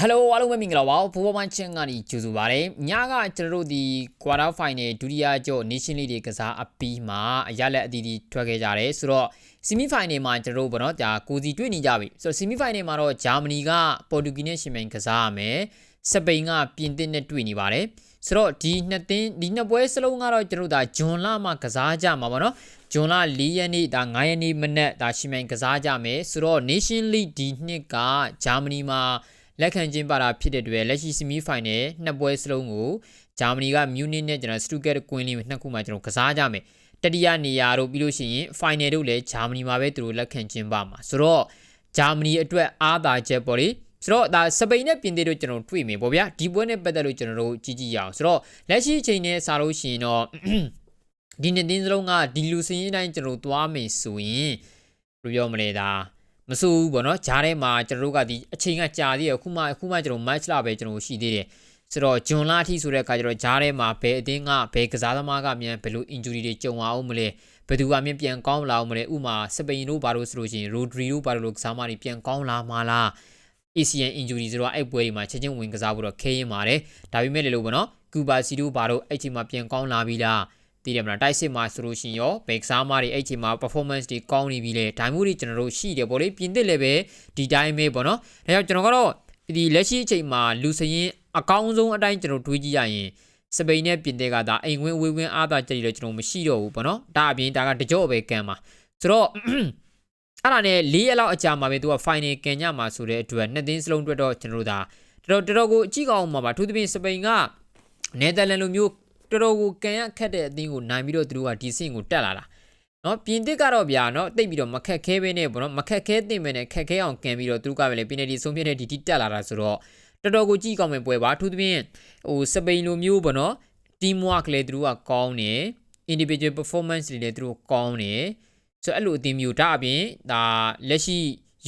ဟယ်လိုအားလုံးပဲမင်္ဂလာပါဘူဘောမန်ချင်းကနေကြိုဆိုပါရစေညကကျွန်တော်တို့ဒီ quarter final ဒုတိယကြော့ nation league တွေကစားအပြီးမှာအရလက်အသီးသီးထွက်ခဲ့ကြတယ်ဆိုတော့ semi final မှာကျွန်တော်တို့ဗောနော်ဒါကိုစီတွေ့နေကြပြီဆိုတော့ semi final မှာတော့ဂျာမနီကပေါ်တူဂီနဲ့ရှင်မြိုင်ကစားရမယ်စပိန်ကပြင်သစ်နဲ့တွေ့နေပါတယ်ဆိုတော့ဒီနှစ်သင်းဒီနှစ်ပွဲစလုံးကတော့ကျွန်တော်တို့ဒါဂျွန်လမှာကစားကြမှာပေါ့နော်ဂျွန်လ၄ရက်နေ့ဒါ9ရက်နေ့မနက်ဒါရှင်မြိုင်ကစားကြမယ်ဆိုတော့ nation league ဒီနှစ်ကဂျာမနီမှာ လက်ခံကျင်းပတာဖြစ်တဲ့အတွက်လက်ရှိ semi final နှစ်ပွဲစလုံးကိုဂျာမနီကမြူနစ်နဲ့ကျွန်တော်စတူဂတ်ကွင်းလီနှစ်ခုမှာကျွန်တော်ကစားကြမယ်တတိယနေရာတို့ပြီးလို့ရှိရင် final တို့လည်းဂျာမနီမှာပဲသူတို့လက်ခံကျင်းပမှာဆိုတော့ဂျာမနီအတွက်အားသာချက်ပေါ့လေဆိုတော့ဒါစပိန်နဲ့ပြင်သစ်တို့ကျွန်တော်တွေ့မယ်ပေါ့ဗျာဒီပွဲနဲ့ပတ်သက်လို့ကျွန်တော်တို့ကြည့်ကြည့်ရအောင်ဆိုတော့လက်ရှိအချိန်နဲ့စားလို့ရှိရင်တော့ဒီနှစ်တင်းစလုံးကဒီလူစင်းရင်တိုင်းကျွန်တော်သွားမယ်ဆိုရင်ဘယ်လိုပြောမလဲဒါ မဆိုးဘူးပေါ့နော်ဂျားထဲမှာကျွန်တော်တို့ကဒီအချိန်ကကြာသေးရအခုမှအခုမှကျွန်တော် match လာပဲကျွန်တော်ရှိသေးတယ်ဆိုတော့ဂျွန်လာအထိဆိုတဲ့အခါကျတော့ဂျားထဲမှာဘယ်အသင်းကဘယ်ကစားသမားကမြန်ဘယ်လို injury တွေကြုံအောင်မလဲဘယ်သူကမြန်ပြန်ကောင်းလာအောင်မလဲဥမာစပိန်တို့ဘာလို့ဆိုလို့ရှိရင် Rodri တို့ဘာလို့ကစားမတွေပြန်ကောင်းလာမှာလား ACN injury ဆိုတော့အဲ့ပွဲတွေမှာချက်ချင်းဝင်ကစားဖို့တော့ခဲရင်ပါတယ်ဒါပေမဲ့လည်းလို့ပေါ့နော်ကူဘာစီတို့ဘာလို့အဲ့ချိန်မှာပြန်ကောင်းလာပြီလား တည်တယ်မလားတိုက်စစ်မှာဆိုလို့ရှိရင်ရောဘယ်ကစားမတွေအဲ့ချိန်မှာ performance တွေကောင်းနေပြီလေဒါမျိုးတွေကျွန်တော်တို့ရှိတယ်ပေါ့လေပြင်သစ်လည်းပဲဒီတိုင်းပဲပေါ့နော်ဒါကြောင့်ကျွန်တော်ကတော့ဒီလက်ရှိအချိန်မှာလူစရင်အကောင်းဆုံးအတိုင်းကျွန်တော်တွေးကြည့်ရရင်စပိန်နဲ့ပြင်သစ်ကဒါအိမ်ဝင်ဝေးဝင်အားသာကြည့်လို့ကျွန်တော်မရှိတော့ဘူးပေါ့နော်ဒါအပြင်ဒါကတကြော့ပဲကံပါဆိုတော့အဲ့ဒါနဲ့၄ရက်လောက်အကြာမှာပဲသူက final ကန်ညမှာဆိုတဲ့အတွက်နှစ်သင်းစလုံးအတွက်တော့ကျွန်တော်တို့ဒါတော်တော်တော်ကိုအကြည့်ကောင်းမှာပါအထူးသဖြင့်စပိန်ကနယ်သာလန်လိုမျိုး တော်တော်ကိုကန်ရခက်တဲ့အသင်းကိုနိုင်ပြီးတော့သူတို့ကဒီဆင့်ကိုတက်လာတာနော်ပြင်သစ်ကတော့ဗျာနော်တိတ်ပြီးတော့မခက်ခဲပဲနဲ့ပေါ့နော်မခက်ခဲတင်ပဲနဲ့ခက်ခဲအောင်ကန်ပြီးတော့သူတို့ကပဲလေပင်နယ်တီဆုံးဖြတ်တဲ့ဒီတီတက်လာတာဆိုတော့တော်တော်ကိုကြည့်ကောင်းမယ်ပွဲပါအထူးသဖြင့်ဟိုစပိန်လိုမျိုးပေါ့နော် team work လည်းသူတို့ကကောင်းတယ် individual performance တွေလည်းသူတို့ကောင်းတယ်ဆိုတော့အဲ့လိုအသင်းမျိုးဒါအပြင်ဒါလက်ရှိ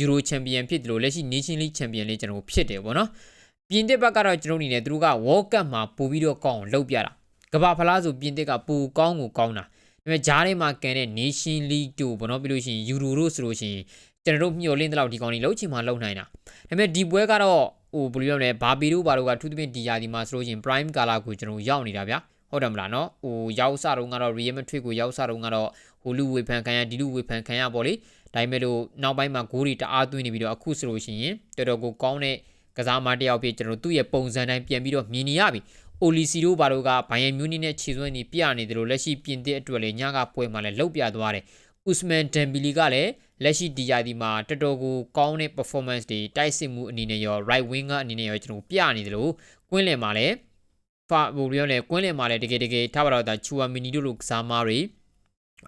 Euro Champion ဖြစ်တယ်လို့လက်ရှိ Nation League Champion လေးကျွန်တော်ဖြစ်တယ်ပေါ့နော်ပြင်သစ်ဘက်ကတော့ကျွန်တော်အနေနဲ့သူတို့က World Cup မှာပို့ပြီးတော့ကောင်းအောင်လုပ်ပြတာ ကမ္ဘာဖလားဆိုပြင်သစ်ကပိုကောင်းကိုကောင်းတာဒါပေမဲ့ဂျားထဲမှာကန်တဲ့ Nation League တို့ဘောနော်ပြီးလို့ရှိရင် Euro တို့ဆိုလို့ရှိရင်ကျွန်တော်တို့မျှော်လင့်တဲ့လောက်ဒီကောင်ကြီးလုံးချင်မှလုံးနိုင်တာဒါပေမဲ့ဒီပွဲကတော့ဟိုဘယ်လိုပြောမလဲဘာပီတို့ဘာတို့ကထူးထူးဖြင့်ဒီယာဒီမှာဆိုလို့ရှိရင် prime ကာလာကိုကျွန်တော်ရောက်နေတာဗျာဟုတ်တယ်မလားနော်ဟိုရောက်စားတော့ကတော့ Real Madrid ကိုရောက်စားတော့ကတော့ဟိုလူဝေဖန်ခံရဒီလူဝေဖန်ခံရပေါ့လေဒါပေမဲ့လို့နောက်ပိုင်းမှာဂိုးတွေတအားသွင်းနေပြီးတော့အခုဆိုလို့ရှိရင်တော်တော်ကိုကောင်းတဲ့ကစားမတယောက်ဖြစ်ကျွန်တော်သူ့ရဲ့ပုံစံတိုင်းပြန်ပြီးတော့မြင်နေရပြီ အိုလီစီတို့ဘာတို့ကဘိုင်ယန်မြူနီနဲ့ခြေစွမ်းနေပြနေတယ်လို့လက်ရှိပြင်သစ်အတွက်လည်းညကပွဲမှာလည်းလှုပ်ပြသွားတယ်ဥစမန်ဒမ်ဘီလီကလည်းလက်ရှိဒီယာဒီမှာတော်တော်ကိုကောင်းတဲ့ performance တွေတိုက်စစ်မှုအနေနဲ့ရော right wing ကအနေနဲ့ရောကျွန်တော်ပြနေတယ်လို့ကွင်းလယ်မှာလည်းဖာဘိုရီယောလည်းကွင်းလယ်မှာလည်းတကယ်တကယ်ထားပါတော့ဒါချူဝါမီနီတို့လိုကစားမားတွေ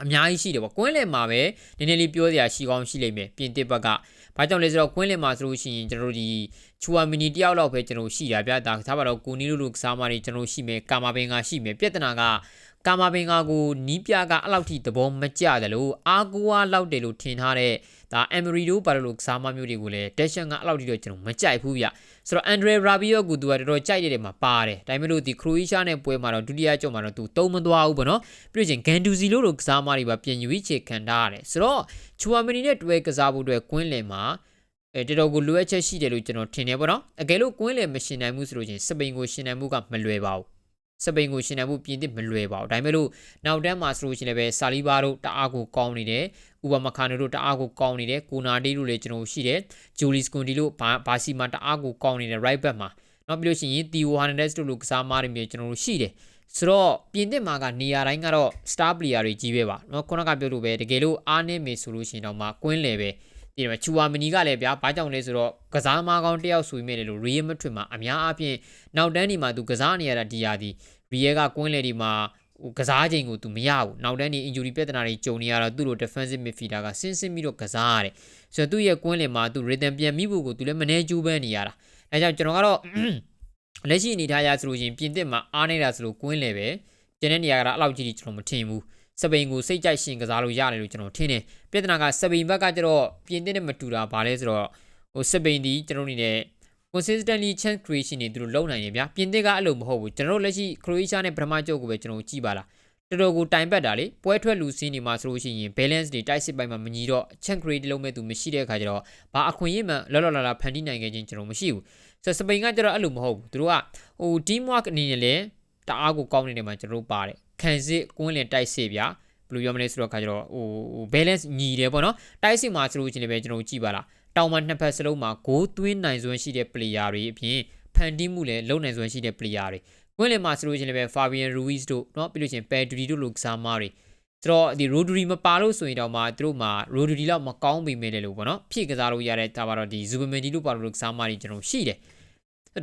အများကြီးရှိတယ်ပေါ့ကွင်းလယ်မှာပဲနည်းနည်းလေးပြောစရာရှိကောင်းရှိလိမ့်မယ်ပြင်တစ်ဘက်ကဘာကြောင့်လဲဆိုတော့ကွင်းလယ်မှာဆိုလို့ရှိရင်ကျွန်တော်တို့ဒီချူဝါမီနီတယောက်လောက်ပဲကျွန်တော်ရှိတာဗျာဒါထားပါတော့ကိုနီလိုလိုကစားမားတွေကျွန်တော်ရှိမယ်ကာမာဘင်ကရှိမယ်ပြဿနာက ကာမာဘင်ကာကိုနီးပြကအဲ့လောက်ထိသဘောမကျတယ်လို့အာကူဝါလောက်တယ်လို့ထင်ထားတဲ့ဒါအမ်မရီတို့ဘာလို့ကစားမမျိုးတွေကိုလည်းတက်ရှန်ကအဲ့လောက်ထိတော့ကျွန်တော်မကြိုက်ဘူးဗျဆိုတော့အန်ဒရေရာဘီယိုကိုသူကတော်တော်ကြိုက်တဲ့မှာပါတယ်ဒါပေမဲ့လို့ဒီခရိုအေးရှားနဲ့ပွဲမှာတော့ဒုတိယကြော့မှာတော့သူတုံးမသွားဘူးပေါ့နော်ပြီးတော့ချင်းဂန်ဒူစီလို့လို့ကစားမတွေပါပြင်ယူချေခံထားရတယ်ဆိုတော့ချူဝါမီနီနဲ့တွဲကစားဖို့အတွက်ကွင်းလင်မှာအဲတော်တော်ကိုလိုအပ်ချက်ရှိတယ်လို့ကျွန်တော်ထင်တယ်ပေါ့နော်အကယ်လို့ကွင်းလင်မရှင်နိုင်ဘူးဆိုလို့ချင်းစပိန်ကိုရှင်နိုင်မှုကမလွယ်ပါဘူး စပိန်ကိုရှင်နိုင်မှုပြင်သစ်မလွယ်ပါဘူးဒါပေမဲ့လို့နောက်တန်းမှာဆိုလို့ရှိရင်လည်းပဲဆာလီဘာတို့တအားကိုကောင်းနေတယ်ဥပမာခါနိုတို့တအားကိုကောင်းနေတယ်ကိုနာတီတို့လည်းကျွန်တော်ရှိတယ်ဂျိုလီစကွန်ဒီတို့ဘာစီမာတအားကိုကောင်းနေတယ် right back မှာနောက်ပြီးလို့ရှိရင်တီဝါဟန်ဒက်စ်တို့လိုကစားမားတွေမျိုးကျွန်တော်တို့ရှိတယ်ဆိုတော့ပြင်သစ်မှာကနေရာတိုင်းကတော့ star player တွေကြီးပဲပါเนาะခုနကပြောလို့ပဲတကယ်လို့အားနည်းမေဆိုလို့ရှိရင်တော့မှကွင်းလေပဲ ပြင်မှာချူဝါမနီကလည်းဗျာဘာကြောင့်လဲဆိုတော့ကစားမကောင်းတယောက်ဆိုမိတယ်လို့ရီယယ်မထွင်မှာအများအားဖြင့်နောက်တန်းဒီမှာသူကစားနေရတာဒီရာဒီရီယယ်ကကွင်းလေဒီမှာဟိုကစားချိန်ကိုသူမရဘူးနောက်တန်းဒီ injury ပြဿနာတွေကြုံနေရတော့သူ့လို defensive midfielder ကဆင်းဆင်းပြီးတော့ကစားရတယ်ဆိုတော့သူ့ရဲ့ကွင်းလင်မှာသူ rhythm ပြန်မိဖို့ကိုသူလည်းမနှဲကျူးပန်းနေရတာအဲကြောင့်ကျွန်တော်ကတော့လက်ရှိအနေထားအရဆိုလို့ရင်ပြင်သစ်မှာအားနေတာဆိုလို့ကွင်းလေပဲကျန်တဲ့နေရာကတော့အဲ့လောက်ကြီးကြီးကျွန်တော်မထင်ဘူး စပိန်ကိုစိတ်ကြိုက်ရှင်ကစားလို့ရတယ်လို့ကျွန်တော်ထင်တယ်ပြဿနာကစပိန်ဘက်ကကျတော့ပြင်သစ်နဲ့မတူတာဗာလဲဆိုတော့ဟိုစပိန်ဒီကျွန်တော်အနေနဲ့ consistently chance creation တွေသူတို့လုပ်နိုင်တယ်ဗျာပြင်သစ်ကအဲ့လိုမဟုတ်ဘူးကျွန်တော်တို့လက်ရှိ Croatia နဲ့ပထမကြောက်ကိုပဲကျွန်တော်ကြည့်ပါလားတော်တော်ကိုတိုင်ပတ်တာလေပွဲထွက်လူစင်းနေမှာဆိုလို့ရှိရင် balance တွေတိုက်စစ်ပိုင်းမှာမညီတော့ check grade လုံးမဲ့သူမရှိတဲ့အခါကျတော့ဘာအခွင့်အရေးမှလောလောလလာဖန်တီးနိုင်ခဲ့ခြင်းကျွန်တော်မရှိဘူးဆိုတော့စပိန်ကကျတော့အဲ့လိုမဟုတ်ဘူးသူတို့ကဟို team work အနေနဲ့လည်းတအားကိုကောင်းနေတယ်မှာကျွန်တော်တို့ပါတယ် ခံစစ်ကွင်းလင်တိုက်စစ်ဗျာဘယ်လိုပြောမလဲဆိုတော့အခါကျတော့ဟို balance ညီတယ်ပေါ့နော်တိုက်စစ်မှာဆိုလို့ချင်းလည်းပဲကျွန်တော်ကြည့်ပါလားတောင်မှနှစ်ဖက်စလုံးမှာဂိုးသွင်းနိုင်စွမ်းရှိတဲ့ player တွေအပြင်ဖန်တီးမှုလည်းလုံနိုင်စွမ်းရှိတဲ့ player တွေကွင်းလင်မှာဆိုလို့ချင်းလည်းပဲ Fabian Ruiz တို့เนาะပြီးလို့ချင်း Pedri တို့လိုကစားမားတွေဆိုတော့ဒီ Rodri မပါလို့ဆိုရင်တော့မှသူတို့မှာ Rodri လောက်မကောင်းပေမဲ့လည်းလို့ပေါ့နော်ဖြည့်ကစားလို့ရတဲ့ဒါပါတော့ဒီ Zubimendi တို့ပါလို့ကစားမားတွေကျွန်တော်ရှိတယ်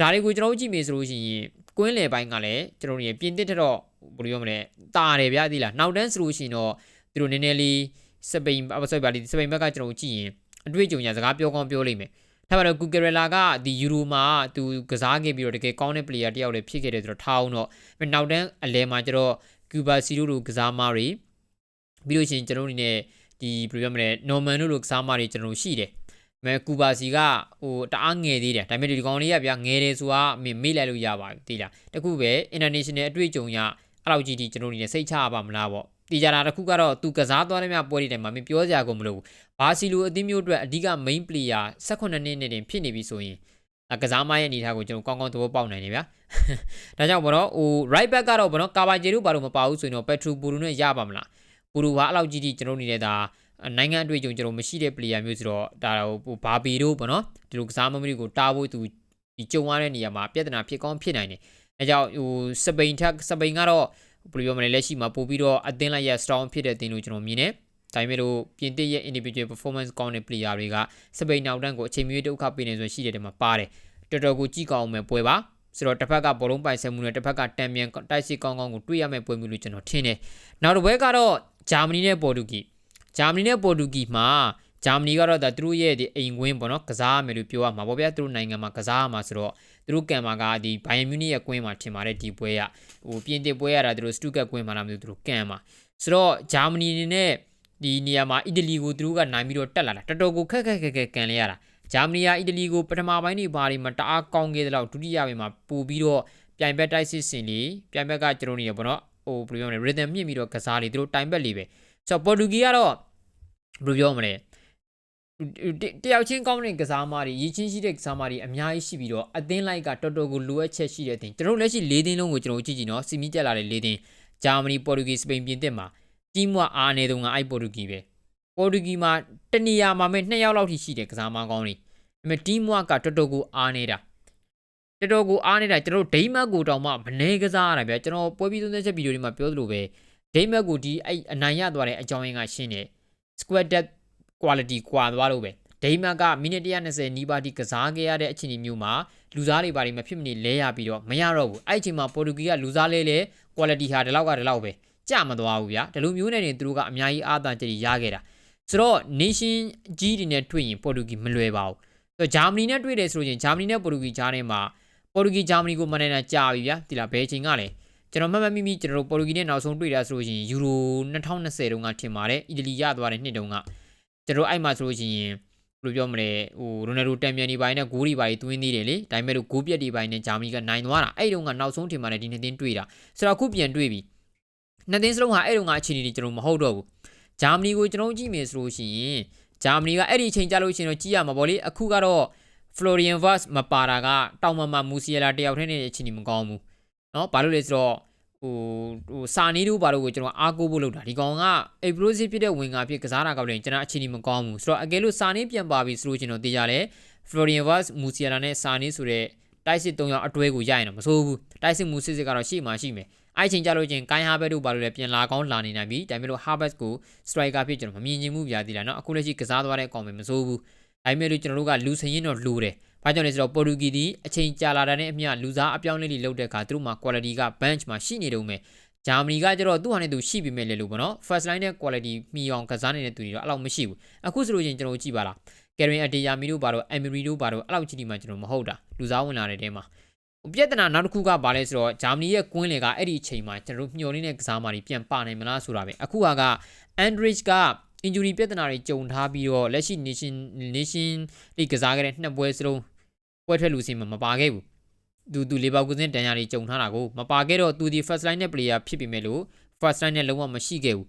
ဒါတွေကိုကျွန်တော်ကြည့်မိဆိုလို့ရှိရင်ကွင်းလယ်ပိုင်းကလည်းကျွန်တော်တို့ပြင်သစ်တဲ့တော့ ဘယ်လိုပြောမလဲတာတယ်ဗျာဒီလားနောက်တန်းဆိုလို့ရှိရင်တော့သူတို့နည်းနည်းလေးစပိန်အဆိုပါလီစပိန်ဘက်ကကျွန်တော်ကြည့်ရင်အတွေ့အကြုံညာစကားပြောကောင်းပြောလိမ့်မယ်ဒါပေမဲ့ Cucurella ကဒီ Euro မှာသူကစားခဲ့ပြီးတော့တကယ်ကောင်းတဲ့ player တယောက်လည်းဖြစ်ခဲ့တယ်ဆိုတော့ထားအောင်တော့နောက်တန်းအလဲမှာကျတော့ Cuba Zero တို့ကစားမားတွေပြီးလို့ရှိရင်ကျွန်တော်တို့အနေနဲ့ဒီဘယ်လိုပြောမလဲ Norman တို့လိုကစားမားတွေကျွန်တော်ရှိတယ်မဲကူဘာစီကဟိုတအားငယ်သေးတယ်ဒါပေမဲ့ဒီကောင်လေးကဗျာငယ်တယ်ဆိုတာမေ့မေ့လိုက်လို့ရပါပြီတိလားတခုပဲ international အတွေ့အကြုံရ အဲ့လောက်ကြီးဒီကျွန်တော်တို့နေစိတ်ချပါမလားပေါ့တီကြတာတခုကတော့သူကစားသွားတဲ့မြပွဲတွေတိုင်မှာမပြောစရာကိုမလိုဘူးဘာစီလိုအသင်းမျိုးအတွက်အဓိက main player 18နှစ်နဲ့တင်ဖြစ်နေပြီဆိုရင်ကစားမရဲ့အနေထားကိုကျွန်တော်ကောင်းကောင်းသဘောပေါက်နိုင်တယ်ဗျာဒါကြောင့်ဘောတော့ဟို right back ကတော့ဘောတော့ကာဘာဂျေတို့ဘာလို့မပါဘူးဆိုရင်တော့ petro puru နဲ့ရပါမလားပူရူဟာအဲ့လောက်ကြီးကြီးကျွန်တော်နေတဲ့ဒါနိုင်ငံအတွေ့အကြုံကျွန်တော်မရှိတဲ့ player မျိုးဆိုတော့ဒါဟိုဘာဘီတို့ပေါ့နော်ဒီလိုကစားမမတွေကိုတားဖို့သူဒီကြုံရတဲ့နေရာမှာပြဿနာဖြစ်ကောင်းဖြစ်နိုင်တယ် အဲကြောင့်ဟိုစပိန်ထက်စပိန်ကတော့ဘယ်လိုပြောမလဲလက်ရှိမှာပို့ပြီးတော့အသင်းလိုက်ရ strong ဖြစ်တဲ့အသင်းလို့ကျွန်တော်မြင်တယ်ဒါပေမဲ့လို့ပြင်သစ်ရဲ့ individual performance ကောင်းတဲ့ player တွေကစပိန်နောက်တန်းကိုအချိန်မီဒုက္ခပေးနေဆိုရှိတဲ့တဲမှာပါတယ်တော်တော်ကိုကြည့်ကောင်းမယ်ပွဲပါဆိုတော့တစ်ဖက်ကဘောလုံးပိုင်ဆက်မှုနဲ့တစ်ဖက်ကတံမြန်တိုက်စစ်ကောင်းကောင်းကိုတွေ့ရမယ်ပွဲမျိုးလို့ကျွန်တော်ထင်တယ်နောက်တစ်ပွဲကတော့ဂျာမနီနဲ့ပေါ်တူဂီဂျာမနီနဲ့ပေါ်တူဂီမှာ ဂျာမနီကတော့ဒါသူတို့ရဲ့ဒီအိမ်ကွင်းပေါ့နော်ကစားရမယ်လို့ပြောရမှာပေါ့ဗျာသူတို့နိုင်ငံမှာကစားရမှာဆိုတော့သူတို့ကံမှာကဒီဘိုင်ယန်မြူနစ်ရဲ့ကွင်းမှာထင်ပါတယ်ဒီပွဲကဟိုပြင်သစ်ပွဲရတာသူတို့စတုကတ်ကွင်းမှာလာမျိုးသူတို့ကံမှာဆိုတော့ဂျာမနီနဲ့ဒီနေရာမှာအီတလီကိုသူတို့ကနိုင်ပြီးတော့တက်လာတာတော်တော်ကိုခက်ခက်ခက်ခက်ကန်လဲရတာဂျာမနီကအီတလီကိုပထမပိုင်းတွေဘာတွေမှာတအားကောင်းခဲ့တဲ့လောက်ဒုတိယပိုင်းမှာပို့ပြီးတော့ပြိုင်ဘက်တိုက်စစ်စင်လီပြိုင်ဘက်ကကျွန်တော်နေရပေါ့နော်ဟိုဘယ်လိုပြောမလဲ rhythm မြင့်ပြီးတော့ကစားလေသူတို့တိုင်ဘက်လေးပဲဆိုတော့ပေါ်တူဂီကတော့ဘယ်လိုပြောမလဲ တယောက်ချင်းကောင်းတဲ့ကစားမတွေရည်ချင်းရှိတဲ့ကစားမတွေအများကြီးရှိပြီးတော့အသင်းလိုက်ကတော်တော်ကိုလိုအပ်ချက်ရှိတဲ့အသင်းကျွန်တော်လက်ရှိ၄သင်းလုံးကိုကျွန်တော်ကြည့်ကြည့်နော်စီမီတက်လာတဲ့၄သင်းဂျာမနီပေါ်တူဂီစပိန်ပြင်သစ်မှာတီးမွာအားနေတုန်းကအဲ့ပေါ်တူဂီပဲပေါ်တူဂီမှာတနေရာမှာမဲ့2ယောက်လောက်ထိရှိတယ်ကစားမကောင်းတွေဒါပေမဲ့တီးမွာကတော်တော်ကိုအားနေတာတော်တော်ကိုအားနေတာကျွန်တော်ဒိမတ်ကိုတောင်မှမနေကစားရတာဗျာကျွန်တော်ပွဲပြီးသုံးသက်ချက်ဗီဒီယိုတွေမှာပြောသလိုပဲဒိမတ်ကိုဒီအဲ့အနိုင်ရသွားတဲ့အကြောင်းရင်းကရှင်းတယ် square depth quality ကွာသွားလို့ပဲဒိမတ်ကမိနစ်120နီးပါးထိကစားခဲ့ရတဲ့အခြေအနေမျိုးမှာလူစားတွေဘာတွေမဖြစ်မနေလဲရပြီးတော့မရတော့ဘူးအဲ့အချိန်မှာပေါ်တူဂီကလူစားလဲလဲ quality ဟာဒီလောက်ကဒီလောက်ပဲကြမသွားဘူးဗျာဒီလိုမျိုးနဲ့နေသူတို့ကအများကြီးအားသာချက်ရခဲ့တာဆိုတော့ nation ကြီးတွေနဲ့တွေ့ရင်ပေါ်တူဂီမလွယ်ပါဘူးဆိုတော့ဂျာမနီနဲ့တွေ့တယ်ဆိုရင်ဂျာမနီနဲ့ပေါ်တူဂီကြားထဲမှာပေါ်တူဂီဂျာမနီကိုမနိုင်တာကြာပြီဗျာဒီလားဘယ်အချိန်ကလဲကျွန်တော်မှတ်မှတ်မိမိကျွန်တော်တို့ပေါ်တူဂီနဲ့နောက်ဆုံးတွေ့တာဆိုလို့ရှိရင်ယူရို2020တုန်းကထင်ပါတယ်အီတလီရသွားတဲ့နှစ်တုန်းက ကျွန်တော်အဲ့မှာဆိုလို့ရှိရင်ဘယ်လိုပြောမလဲဟိုရိုနယ်ဒိုတမ်မြန်ဒီပိုင်းနဲ့ဂိုးဒီပိုင်းသွင်းသေးတယ်လေဒါပေမဲ့လို့ဂိုးပြက်ဒီပိုင်းနဲ့ဂျာမနီကနိုင်သွားတာအဲ့တုန်းကနောက်ဆုံးထင်ပါတယ်ဒီနှစ်သင်းတွေ့တာဆိုတော့အခုပြန်တွေ့ပြီနှစ်သင်းစလုံးဟာအဲ့တုန်းကအခြေအနေတွေကျွန်တော်မဟုတ်တော့ဘူးဂျာမနီကိုကျွန်တော်ကြည့်မယ်ဆိုလို့ရှိရင်ဂျာမနီကအဲ့ဒီအချိန်ကြာလို့ရှိရင်တော့ကြည့်ရမှာပေါ့လေအခုကတော့ Florian Wirtz မပါတာကတောင်မမမူစီယလာတယောက်ထဲနဲ့အခြေအနေမကောင်းဘူးเนาะဘာလို့လဲဆိုတော့ ဟိုဟိုစာနီးတို့ဘာလို့ကိုကျွန်တော်အားကိုးဖို့လုပ်တာဒီကောင်က explosive ဖြစ်တဲ့ဝင်ကာဖြစ်ကစားတာကောက်တယ်ကျွန်တော်အခြေအနေမကောင်းဘူးဆိုတော့အကယ်လို့စာနီးပြန်ပါပြီဆိုလို့ကျွန်တော်သိကြတယ် Florian Wirtz မူစီယလာနဲ့စာနီးဆိုတဲ့တိုက်စစ်၃ယောက်အတွဲကိုရရင်တော့မဆိုးဘူးတိုက်စစ်မူစစ်စစ်ကတော့ရှိမှရှိမယ်အဲ့ချိန်ကြလို့ချင်းကိုင်းဟာဘက်တို့ဘာလို့လဲပြန်လာကောင်းလာနေနိုင်ပြီဒါပေမဲ့လို့ဟာဘက်ကို striker ဖြစ်ကျွန်တော်မမြင်ချင်ဘူးပြသေးလားเนาะအခုလက်ရှိကစားသွားတဲ့အကောင်ပဲမစိုးဘူးဒါပေမဲ့လို့ကျွန်တော်တို့ကလူစရင်တော့လိုတယ် ဘာကြောင့်လဲဆိုတော့ပေါ်တူဂီဒီအချိန်ကြာလာတဲ့နဲ့အမျှလူစားအပြောင်းလဲတွေလုပ်တဲ့အခါသူတို့မှာ quality က bench မှာရှိနေတုံးပဲဂျာမနီကကျတော့သူ့ဟာနဲ့သူရှိပြီမဲ့လေလို့ပေါ့နော် first line နဲ့ quality မှီအောင်ကစားနေတဲ့သူတွေတော့အဲ့လောက်မရှိဘူးအခုဆိုလို့ချင်းကျွန်တော်ကြည့်ပါလားကယ်ရင်အတေယာမီတို့ဘာလို့အမီရီတို့ဘာလို့အဲ့လောက်ကြည့်ဒီမှာကျွန်တော်မဟုတ်တာလူစားဝင်လာတဲ့တဲမှာပြဿနာနောက်တစ်ခုကဘာလဲဆိုတော့ဂျာမနီရဲ့ကွင်းလေကအဲ့ဒီအချိန်မှာကျွန်တော်မျှော်လင့်တဲ့ကစားမာတွေပြန်ပါနိုင်မလားဆိုတာပဲအခုကအန်ဒရစ်က injury ပြဿနာတွေကြုံထားပြီးတော့လက်ရှိ nation nation league ကစားခဲ့တဲ့နှစ်ပွဲစလုံး ပွဲထွက်လူစင်မှာမပါခဲ့ဘူးသူသူလေဘာကူဇင်းတန်ရာတွေကြုံထားတာကိုမပါခဲ့တော့သူဒီ first line နဲ့ player ဖြစ်ပြီမဲ့လို့ first line နဲ့လုံးဝမရှိခဲ့ဘူး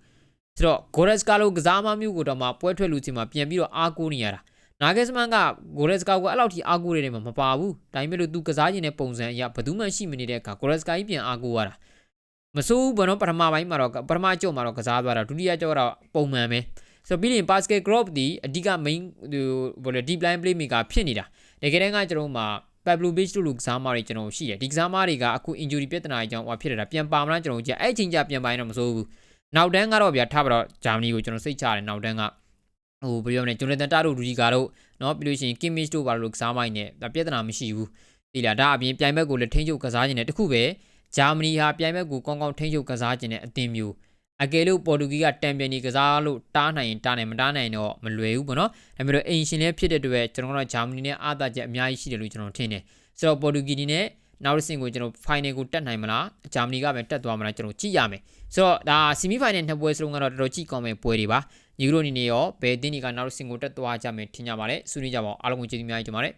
ဆိုတော့ Goretzka လို့ကစားမမျိုးကိုတော့မှပွဲထွက်လူချင်းမှာပြန်ပြီးတော့အားကိုးနေရတာနာဂက်စမန်က Goretzka ကိုအဲ့လောက်ထိအားကိုးနေတဲ့မှာမပါဘူးဒါပေမဲ့လို့သူကစားခြင်းတဲ့ပုံစံအရဘယ်သူမှရှိမနေတဲ့အခါ Goretzka ကြီးပြန်အားကိုးရတာမစိုးဘူးဘောနော်ပထမပိုင်းမှာတော့ပထမကြော့မှာတော့ကစားသွားတာဒုတိယကြော့တော့ပုံမှန်ပဲဆိုတော့ပြီးရင် basket crop ဒီအဓိက main ဟိုဘောလေ deep line playmaker ဖြစ်နေတာ တကယ်တမ်းကကျွန်တော်တို့မှာ Pablo Beach တို့လူကစားမတွေကျွန်တော်ရှိတယ်ဒီကစားမတွေကအခု injury ပြဿနာအကြောင်းဟောဖြစ်နေတာပြန်ပါမလားကျွန်တော်ကြည့်အဲ့ချိန်ကျပြန်ပါရင်တော့မစိုးဘူးနောက်တန်းကတော့ဗျာထားပါတော့ဂျာမနီကိုကျွန်တော်စိတ်ချတယ်နောက်တန်းကဟိုဘယ်လိုပြောမလဲဂျွန်နသန်တာတို့ဒူဒီကာတို့เนาะပြီးလို့ရှိရင် Kimmich တို့ဘာလို့ကစားမိုင်းနဲ့ဒါပြဿနာမရှိဘူးဒီလားဒါအပြင်ပြိုင်ဘက်ကိုလည်းထိန်းချုပ်ကစားခြင်းနဲ့တခုပဲဂျာမနီဟာပြိုင်ဘက်ကိုကောင်းကောင်းထိန်းချုပ်ကစားခြင်းနဲ့အသင်းမျိုး အကယ်လို့ပေါ်တူဂီကတံပြန်ကြီးကစားလို့တားနိုင်ရင်တားနိုင်မတားနိုင်တော့မလွယ်ဘူးပေါ့နော်ဒါပေမဲ့အိမ်ရှင်လည်းဖြစ်တဲ့အတွက်ကျွန်တော်တို့ဂျာမနီနဲ့အားသာချက်အများကြီးရှိတယ်လို့ကျွန်တော်ထင်တယ်ဆိုတော့ပေါ်တူဂီနဲ့နောက်တစ်ဆင့်ကိုကျွန်တော် final ကိုတက်နိုင်မလားဂျာမနီကပဲတက်သွားမလားကျွန်တော်ကြည့်ရမယ်ဆိုတော့ဒါ semi final နှစ်ပွဲစလုံးကတော့တော်တော်ကြည့်ကောင်းမဲ့ပွဲတွေပါညီတို့အနေနဲ့ရောဘယ်အသင်းတွေကနောက်တစ်ဆင့်ကိုတက်သွားကြမယ်ထင်ကြပါလဲဆွေးနွေးကြပါအောင်အားလုံးကိုကျေးဇူးအများကြီးတင်ပါတယ်